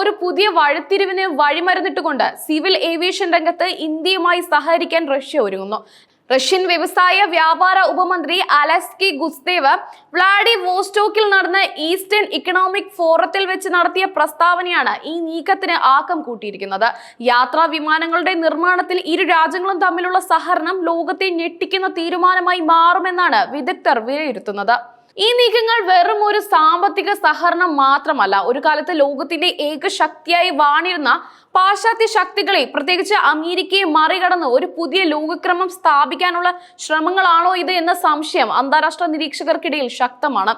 ഒരു പുതിയ വഴിത്തിരിവിന് വഴിമരുന്നിട്ടുകൊണ്ട് civil aviation രംഗത്ത് ഇന്ത്യയുമായി സഹകരിക്കാൻ റഷ്യ ഒരുങ്ങുന്നു. റഷ്യൻ വ്യവസായ വ്യാപാര ഉപമന്ത്രി അലസ്കി ഗുസ്തേവ് വ്ളാഡി വോസ്റ്റോക്കിൽ നടന്ന ഈസ്റ്റേൺ ഇക്കണോമിക് ഫോറത്തിൽ വെച്ച് നടത്തിയ പ്രസ്താവനയാണ് ഈ നീക്കത്തിന് ആക്കം കൂട്ടിയിരിക്കുന്നത്. യാത്രാ വിമാനങ്ങളുടെ നിർമ്മാണത്തിൽ ഇരു രാജ്യങ്ങളും തമ്മിലുള്ള സഹകരണം ലോകത്തെ ഞെട്ടിക്കുന്ന തീരുമാനമായി മാറുമെന്നാണ് വിദഗ്ധർ വിലയിരുത്തുന്നത്. ഈ നീക്കങ്ങൾ വെറും ഒരു സാമ്പത്തിക സഹകരണം മാത്രമല്ല ഒരു കാലത്ത് ലോകത്തിന്റെ ഏക ശക്തിയായി വാണിരുന്ന പാശ്ചാത്യ ശക്തികളെ പ്രത്യേകിച്ച് അമേരിക്കയെ മറികടന്ന് ഒരു പുതിയ ലോകക്രമം സ്ഥാപിക്കാനുള്ള ശ്രമങ്ങളാണോ ഇത് എന്ന സംശയം അന്താരാഷ്ട്ര നിരീക്ഷകർക്കിടയിൽ ശക്തമാണ്.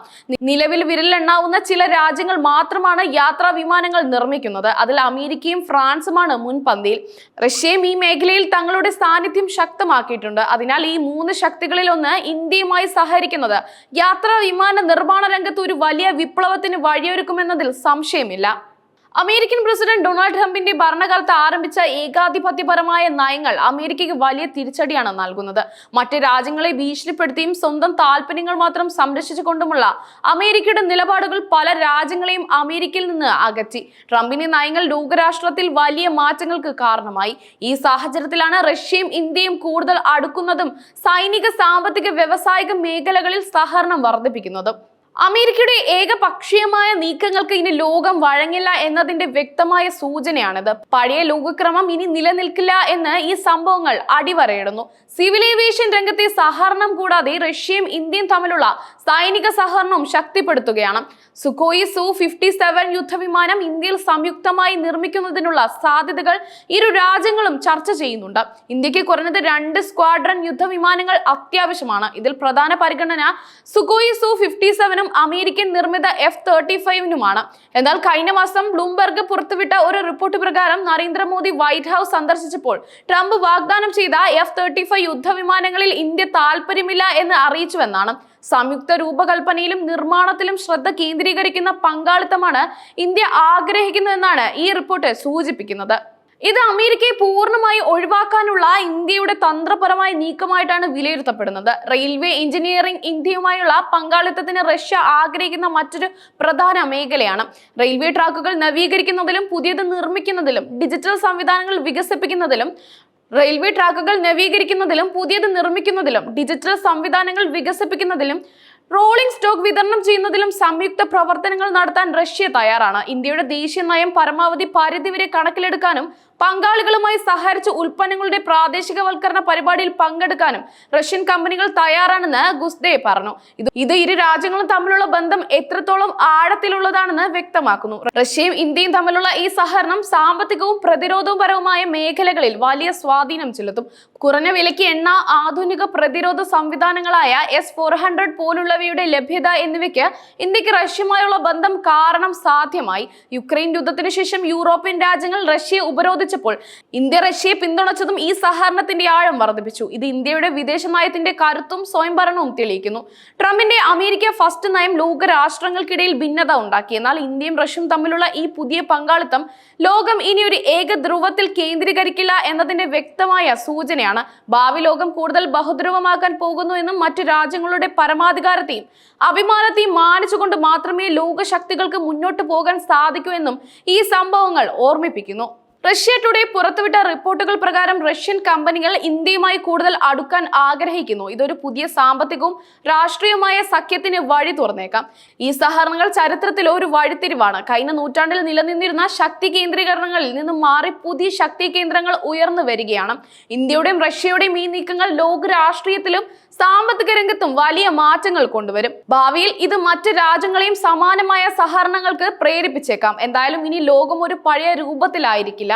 നിലവിൽ വിരലെണ്ണാവുന്ന ചില രാജ്യങ്ങൾ മാത്രമാണ് യാത്രാ വിമാനങ്ങൾ നിർമ്മിക്കുന്നത്. അതിൽ അമേരിക്കയും ഫ്രാൻസുമാണ് മുൻപന്തിയിൽ. റഷ്യയും ഈ മേഖലയിൽ തങ്ങളുടെ സാന്നിധ്യം ശക്തമാക്കിയിട്ടുണ്ട്. അതിനാൽ ഈ മൂന്ന് ശക്തികളിൽ ഒന്ന് ഇന്ത്യയുമായി സഹകരിക്കുന്നത്. യാത്രാ വിമാന നിർമ്മാണ രംഗത്ത് ഒരു വലിയ വിപ്ലവത്തിന് വഴിയൊരുക്കുമെന്നതിൽ സംശയമില്ല. അമേരിക്കൻ പ്രസിഡന്റ് ഡൊണാൾഡ് ട്രംപിന്റെ ഭരണകാലത്ത് ആരംഭിച്ച ഏകാധിപത്യപരമായ നയങ്ങൾ അമേരിക്കയ്ക്ക് വലിയ തിരിച്ചടിയാണ് നൽകുന്നത്. മറ്റ് രാജ്യങ്ങളെ ഭീഷണിപ്പെടുത്തിയും സ്വന്തം താല്പര്യങ്ങൾ മാത്രം സംരക്ഷിച്ചുകൊണ്ടുമുള്ള അമേരിക്കയുടെ നിലപാടുകൾ പല രാജ്യങ്ങളെയും അമേരിക്കയിൽ നിന്ന് അകറ്റി. ട്രംപിന്റെ നയങ്ങൾ ലോകരാഷ്ട്രത്തിൽ വലിയ മാറ്റങ്ങൾക്ക് കാരണമായി. ഈ സാഹചര്യത്തിലാണ് റഷ്യയും ഇന്ത്യയും കൂടുതൽ അടുക്കുന്നതും സൈനിക സാമ്പത്തിക വ്യവസായിക മേഖലകളിൽ സഹകരണം വർദ്ധിപ്പിക്കുന്നതും. അമേരിക്കയുടെ ഏകപക്ഷീയമായ നീക്കങ്ങൾക്ക് ഇനി ലോകം വഴങ്ങില്ല എന്നതിന്റെ വ്യക്തമായ സൂചനയാണിത്. പഴയ ലോകക്രമം ഇനി നിലനിൽക്കില്ല എന്ന് ഈ സംഭവങ്ങൾ അടിവരയിടുന്നു. സിവിൽ ഏവിയേഷൻ രംഗത്തെ സഹകരണം കൂടാതെ റഷ്യയും ഇന്ത്യയും തമ്മിലുള്ള സൈനിക സഹകരണവും ശക്തിപ്പെടുത്തുകയാണ്. സുഖോയി സു ഫിഫ്റ്റി സെവൻ യുദ്ധവിമാനം ഇന്ത്യയിൽ സംയുക്തമായി നിർമ്മിക്കുന്നതിനുള്ള സാധ്യതകൾ ഇരു രാജ്യങ്ങളും ചർച്ച ചെയ്യുന്നുണ്ട്. ഇന്ത്യയ്ക്ക് കുറഞ്ഞത് രണ്ട് സ്ക്വാഡ്രൺ യുദ്ധവിമാനങ്ങൾ അത്യാവശ്യമാണ്. ഇതിൽ പ്രധാന പരിഗണന സുഖോയി സു ഫിഫ്റ്റി സെവനും അമേരിക്കൻ നിർമ്മിത എഫ് തേർട്ടി ഫൈവിനുമാണ് എന്നാൽ കഴിഞ്ഞ മാസം ബ്ലൂംബെർഗ് പുറത്തുവിട്ട ഒരു റിപ്പോർട്ട് പ്രകാരം നരേന്ദ്രമോദി വൈറ്റ് ഹൗസ് സന്ദർശിച്ചപ്പോൾ ട്രംപ് വാഗ്ദാനം ചെയ്ത എഫ് തേർട്ടി ഫൈവ് യുദ്ധവിമാനങ്ങളിൽ ഇന്ത്യ താല്പര്യമില്ല എന്ന് അറിയിച്ചുവെന്നാണ്. സംയുക്ത രൂപകൽപ്പനയിലും നിർമ്മാണത്തിലും ശ്രദ്ധ കേന്ദ്രീകരിക്കുന്ന പങ്കാളിത്തമാണ് ഇന്ത്യ ആഗ്രഹിക്കുന്നതെന്നാണ് ഈ റിപ്പോർട്ട് സൂചിപ്പിക്കുന്നത്. ഇത് അമേരിക്കയെ പൂർണമായി ഒഴിവാക്കാനുള്ള ഇന്ത്യയുടെ തന്ത്രപരമായ നീക്കമായിട്ടാണ് വിലയിരുത്തപ്പെടുന്നത്. റെയിൽവേ എഞ്ചിനീയറിംഗ് ഇന്ത്യയുമായുള്ള പങ്കാളിത്തത്തിന് റഷ്യ ആഗ്രഹിക്കുന്ന മറ്റൊരു പ്രധാന മേഖലയാണ്. റെയിൽവേ ട്രാക്കുകൾ നവീകരിക്കുന്നതിലും പുതിയത് നിർമ്മിക്കുന്നതിലും ഡിജിറ്റൽ സംവിധാനങ്ങൾ വികസിപ്പിക്കുന്നതിലും റെയിൽവേ ട്രാക്കുകൾ നവീകരിക്കുന്നതിലും പുതിയത് നിർമ്മിക്കുന്നതിലും ഡിജിറ്റൽ സംവിധാനങ്ങൾ വികസിപ്പിക്കുന്നതിലും റോളിംഗ് സ്റ്റോക്ക് വിതരണം ചെയ്യുന്നതിലും സംയുക്ത പ്രവർത്തനങ്ങൾ നടത്താൻ റഷ്യ തയ്യാറാണ്. ഇന്ത്യയുടെ ദേശീയ നയം പരമാവധി പരിധിവരെ കണക്കിലെടുക്കാനും പങ്കാളികളുമായി സഹകരിച്ച് ഉൽപ്പന്നങ്ങളുടെ പ്രാദേശികവൽക്കരണ പരിപാടിയിൽ പങ്കെടുക്കാനും റഷ്യൻ കമ്പനികൾ തയ്യാറാണെന്ന് ഗുസ്ദേ പറഞ്ഞു. ഇത് ഇരു രാജ്യങ്ങളും തമ്മിലുള്ള ബന്ധം എത്രത്തോളം ആഴത്തിലുള്ളതാണെന്ന് വ്യക്തമാക്കുന്നു. റഷ്യയും ഇന്ത്യയും തമ്മിലുള്ള ഈ സഹകരണം സാമ്പത്തികവും പ്രതിരോധപരവുമായ മേഖലകളിൽ വലിയ സ്വാധീനം ചെലുത്തും. കുറഞ്ഞ വിലയ്ക്ക് എണ്ണ ആധുനിക പ്രതിരോധ സംവിധാനങ്ങളായ എസ് ഫോർ ഹൺഡ്രഡ് പോലുള്ളവയുടെ ലഭ്യത എന്നിവയ്ക്ക് ഇന്ത്യയ്ക്ക് റഷ്യയുമായുള്ള ബന്ധം കാരണം സാധ്യമായി. യുക്രൈൻ യുദ്ധത്തിനു ശേഷം യൂറോപ്യൻ രാജ്യങ്ങൾ റഷ്യയെ ഉപരോധിച്ചപ്പോൾ ഇന്ത്യ റഷ്യയെ പിന്തുണച്ചതും ഈ സഹകരണത്തിന്റെ ആഴം വർദ്ധിപ്പിച്ചു. ഇത് ഇന്ത്യയുടെ വിദേശ നയത്തിന്റെ കരുത്തും സ്വയംഭരണവും തെളിയിക്കുന്നു. ട്രംപിന്റെ അമേരിക്ക ഫസ്റ്റ് നയം ലോക രാഷ്ട്രങ്ങൾക്കിടയിൽ ഭിന്നത ഉണ്ടാക്കി. എന്നാൽ ഇന്ത്യയും റഷ്യയും തമ്മിലുള്ള ഈ പുതിയ പങ്കാളിത്തം ലോകം ഇനി ഒരു ഏക ധ്രുവത്തിൽ കേന്ദ്രീകരിക്കില്ല എന്നതിന്റെ വ്യക്തമായ സൂചനയാണ്. ഭാവി ലോകം കൂടുതൽ ബഹുദ്രവമാക്കാൻ പോകുന്നു എന്നും മറ്റു രാജ്യങ്ങളുടെ പരമാധികാരത്തെയും അഭിമാനത്തെയും മാനിച്ചുകൊണ്ട് മാത്രമേ ലോകശക്തികൾക്ക് മുന്നോട്ട് പോകാൻ സാധിക്കൂ എന്നും ഈ സംഭവങ്ങൾ ഓർമ്മിപ്പിക്കുന്നു. റഷ്യ ടുഡേ പുറത്തുവിട്ട റിപ്പോർട്ടുകൾ പ്രകാരം റഷ്യൻ കമ്പനികൾ ഇന്ത്യയുമായി കൂടുതൽ അടുക്കാൻ ആഗ്രഹിക്കുന്നു. ഇതൊരു പുതിയ സാമ്പത്തികവും രാഷ്ട്രീയവുമായ സഖ്യത്തിന് വഴി തുറന്നേക്കാം. ഈ സഹകരണങ്ങൾ ചരിത്രത്തിൽ ഒരു വഴിത്തിരിവാണ്. കഴിഞ്ഞ നൂറ്റാണ്ടിൽ നിലനിന്നിരുന്ന ശക്തി കേന്ദ്രീകരണങ്ങളിൽ നിന്ന് മാറി പുതിയ ശക്തി കേന്ദ്രങ്ങൾ ഉയർന്നു വരികയാണ്. ഇന്ത്യയുടെയും റഷ്യയുടെയും ഈ നീക്കങ്ങൾ ലോക രാഷ്ട്രീയത്തിലും സാമ്പത്തിക രംഗത്തും വലിയ മാറ്റങ്ങൾ കൊണ്ടുവരും. ഭാവിയിൽ ഇത് മറ്റ് രാജ്യങ്ങളെയും സമാനമായ സഹകരണങ്ങൾക്ക് പ്രേരിപ്പിച്ചേക്കാം. എന്തായാലും ഇനി ലോകം ഒരു പഴയ രൂപത്തിലായിരിക്കില്ല.